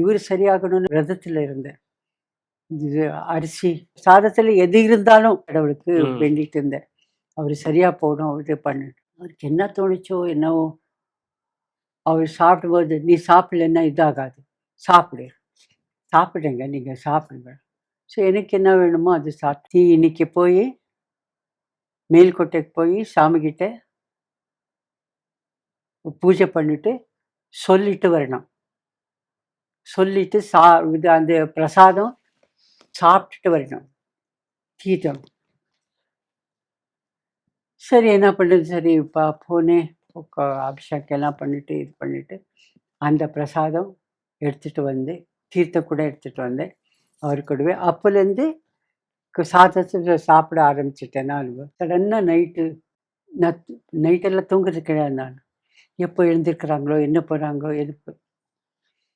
இவர் சரியாகணும்னு விரதத்தில் இருந்தேன். இது அரிசி சாதத்தில் எது இருந்தாலும் கடவுளுக்கு. வேண்டிட்டு இருந்தேன். அவர் சரியா போகணும் இது பண்ணு அவருக்கு என்ன தோணுச்சோ என்னவோ அவர் சாப்பிடும்போது நீ சாப்பிடலன்னா இதாகாது. சாப்பிடு. சாப்பிடுங்க நீங்க சாப்பிடுங்க. ஸோ எனக்கு என்ன வேணுமோ அது சாப்பிட்டு இன்னைக்கு போய் மேல்கோட்டைக்கு போய் சாமிகிட்ட பூஜை பண்ணிட்டு சொல்லிட்டு வரணும். சொல்லிட்டு சா இது அந்த பிரசாதம் சாப்பிட்டுட்டு வரணும். தீர்த்தம் சரி என்ன பண்ணுறது சரி இப்போ போனேன் அபிஷேகம் எல்லாம் பண்ணிட்டு இது பண்ணிட்டு அந்த பிரசாதம் எடுத்துகிட்டு வந்து தீர்த்தம் கூட எடுத்துகிட்டு வந்தேன் அவர் கூடவே. அப்போலேருந்து சாதத்தை சாப்பிட ஆரம்பிச்சிட்டேன் நான். சடனாக நைட்டு நான் நைட்டெல்லாம் தூங்குறது கிடையாது நான் எப்போ எழுந்திருக்கிறாங்களோ என்ன போகிறாங்களோ எது